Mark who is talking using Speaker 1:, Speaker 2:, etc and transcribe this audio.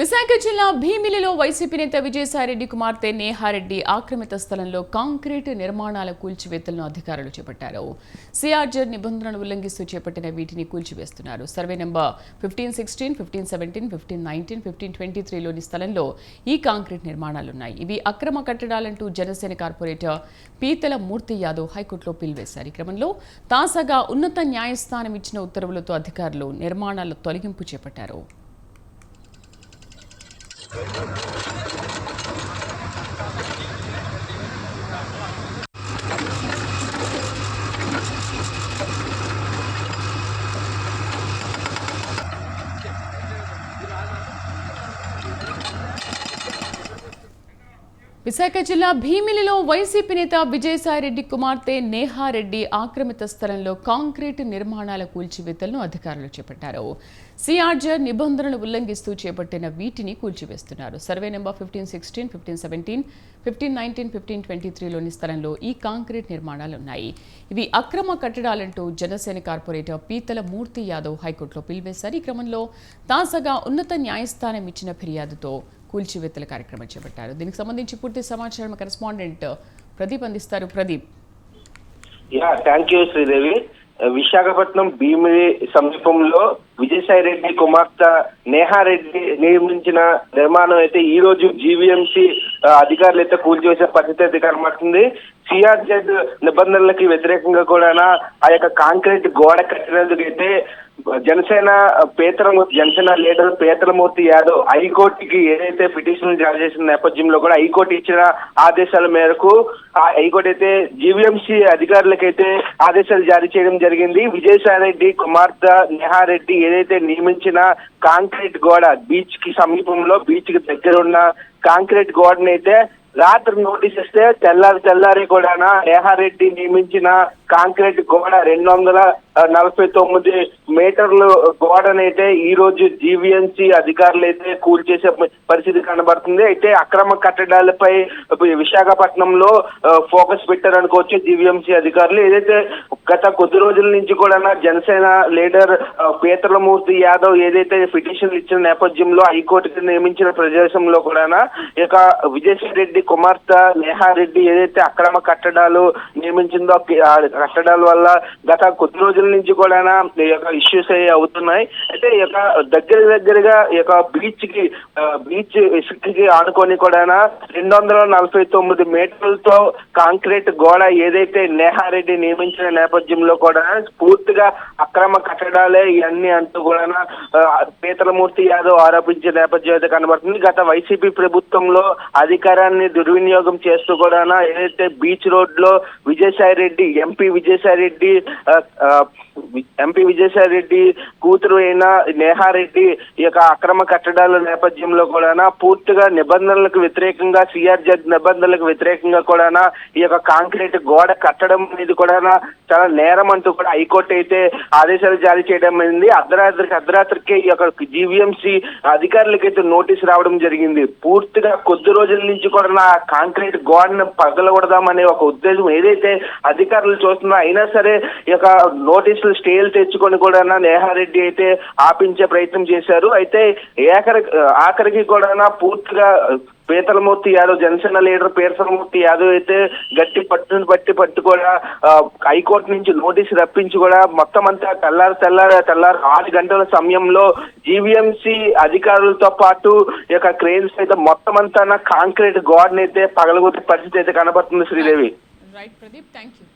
Speaker 1: విశాఖ జిల్లా భీమిలిలో వైసీపీ నేత విజయసాయిరెడ్డి కుమార్తె నేహారెడ్డి ఆక్రమిత స్థలంలో కాంక్రీట్ నిర్మాణాల కూల్చివేతలను అధికారులు చేపట్టారు. సిఆర్జర్ నిబంధనలు ఉల్లంఘిస్తూ చేపట్టిన వీటిని కూల్చివేస్తున్నారు. Survey number fifteen sixteen fifteen seventeen fifteen nineteen fifteen twenty త్రీలోని స్థలంలో ఈ కాంక్రీట్ నిర్మాణాలున్నాయి. ఇవి అక్రమ కట్టడాలంటూ జనసేన కార్పొరేటర్ పీతల మూర్తి యాదవ్ హైకోర్టులో పిలివేశారు. ఈ క్రమంలో తాజాగా ఉన్నత న్యాయస్థానం ఇచ్చిన ఉత్తర్వులతో అధికారులు నిర్మాణాల తొలగింపు చేపట్టారు. Thank you. విశాఖ జిల్లా భీమిలిలో వైసీపీ నేత విజయసాయిరెడ్డి కుమార్తె నేహారెడ్డి ఆక్రమిత స్థలంలో కాంక్రీట్ నిర్మాణాల కూల్చివేతలను అధికారులు చేపట్టారు. సిఆర్జర్ నిబంధనలు ఉల్లంఘిస్తూ చేపట్టిన వీటిని కూల్చివేస్తున్నారు. Survey number fifteen sixteen fifteen seventeen fifteen nineteen fifteen twenty త్రీలోని స్థలంలో ఈ కాంక్రీట్ నిర్మాణాలు ఉన్నాయి. ఇవి అక్రమ కట్టడాలంటూ జనసేన కార్పొరేటర్ పీతల మూర్తి యాదవ్ హైకోర్టులో పిలివేశారు. ఈ క్రమంలో తాజాగా ఉన్నత న్యాయస్థానం ఇచ్చిన ఫిర్యాదుతో కూల్చివేతల కార్యక్రమం చేపట్టారు. దీనికి సంబంధించి పూర్తి సమాచారం కరెస్పాండెంట్ ప్రదీప్ అందిస్తారు. Pradeep.
Speaker 2: Yeah thank you Sridevi. Visakhapatnam Bheemili సమీపంలో విజయసాయి రెడ్డి కుమార్తె నేహారెడ్డి నిర్మించిన నిర్మాణం అయితే ఈ రోజు జీవీఎంసీ అధికారులు అయితే కూల్చివేసే పరిస్థితి అయితే కనబడుతుంది. సిఆర్జెడ్ నిబంధనలకి వ్యతిరేకంగా కూడా ఆ యొక్క కాంక్రీట్ గోడ కట్టినందుకైతే జనసేన పేతరమూర్తి జనసేన లీడర్ పేతరమూర్తి యాదవ్ హైకోర్టుకి ఏదైతే పిటిషన్ జారీ చేసిన నేపథ్యంలో కూడా హైకోర్టు ఇచ్చిన ఆదేశాల మేరకు ఆ హైకోర్టు అయితే జీవీఎంసీ అధికారులకైతే ఆదేశాలు జారీ చేయడం జరిగింది. విజయసాయి రెడ్డి కుమార్తె నేహారెడ్డి ఏదైతే నియమించిన కాంక్రీట్ గోడ బీచ్కి సమీపంలో బీచ్కి దగ్గర ఉన్న కాంక్రీట్ గోడనైతే రాత్రి నోటీస్ ఇస్తే తెల్లారి తెల్లారి కూడా నేహారెడ్డి నియమించిన కాంక్రీట్ గోడ రెండు వందల నలభై తొమ్మిది మీటర్లు గోడనైతే ఈ రోజు జీవీఎంసీ అధికారులు అయితే కూల్చేసే పరిస్థితి కనబడుతుంది. అయితే అక్రమ కట్టడాలపై విశాఖపట్నంలో ఫోకస్ పెట్టారనుకోవచ్చు జీవీఎంసీ అధికారులు. ఏదైతే గత కొద్ది రోజుల నుంచి కూడా జనసేన లీడర్ పీతలమూర్తి యాదవ్ ఏదైతే పిటిషన్లు ఇచ్చిన నేపథ్యంలో హైకోర్టుకి నియమించిన ప్రదేశంలో కూడా ఇక విజయసాయి రెడ్డి కుమార్తె నేహారెడ్డి ఏదైతే అక్రమ కట్టడాలు నియమించిందో ఆ కట్టడాల వల్ల గత కొద్ది రోజుల నుంచి కూడా ఈ యొక్క ఇష్యూస్ అయ్యి అవుతున్నాయి. అయితే ఈ యొక్క దగ్గర దగ్గరగా ఈ యొక్క బీచ్కి బీచ్ ఇసుకకి ఆనుకొని కూడా రెండు వందల నలభై తొమ్మిది మీటర్లతో కాంక్రీట్ గోడ ఏదైతే నేహారెడ్డి నియమించిన నేపథ్యంలో కూడా పూర్తిగా అక్రమ కట్టడాలే ఇవన్నీ అంటూ కూడా పీతలమూర్తి యాదవ్ ఆరోపించే నేపథ్యం అయితే కనబడుతుంది. గత వైసీపీ ప్రభుత్వంలో అధికారాన్ని దుర్వినియోగం చేస్తూ కూడా ఏదైతే బీచ్ రోడ్లో విజయసాయి రెడ్డి ఎంపీ విజయసాయి రెడ్డి ఎంపీ విజయసాయి రెడ్డి కూతురు అయిన నేహారెడ్డి ఈ యొక్క అక్రమ కట్టడాల నేపథ్యంలో కూడా పూర్తిగా నిబంధనలకు వ్యతిరేకంగా సిఆర్జెడ్ నిబంధనలకు వ్యతిరేకంగా కూడా ఈ యొక్క కాంక్రీట్ గోడ కట్టడం అనేది కూడా చాలా నేరం అంటూ కూడా హైకోర్టు అయితే ఆదేశాలు జారీ చేయడం అయింది. అర్ధరాత్రికి అర్ధరాత్రికి ఈ యొక్క జీవీఎంసీ అధికారులకైతే నోటీస్ రావడం జరిగింది. పూర్తిగా కొద్ది రోజుల నుంచి కూడా కాంక్రీట్ గోడను పగలగొడదామనే ఒక ఉద్దేశం ఏదైతే అధికారులు చూస్తున్నా అయినా సరే ఈ యొక్క నోటీసులు స్టేలు తెచ్చుకొని కూడా నేహారెడ్డి అయితే ఆపించే ప్రయత్నం చేశారు. అయితే ఏకరి ఆఖరికి కూడా పూర్తిగా పీతలమూర్తి యాదవ్ జనసేన లీడర్ పీతలమూర్తి యాదవ్ అయితే గట్టి పట్టును బట్టి పట్టు కూడా హైకోర్టు నుంచి నోటీసు రప్పించి కూడా మొత్తం అంతా తెల్లారి తెల్లారి తెల్లారి ఆరు గంటల సమయంలో జీవీఎంసీ అధికారులతో పాటు ఈ యొక్క క్రేన్స్ అయితే మొత్తం అంతా కాంక్రీట్ గోడనైతే పగలగొట్టే పరిస్థితి అయితే కనబడుతుంది Sridevi.
Speaker 1: Right Pradeep thank you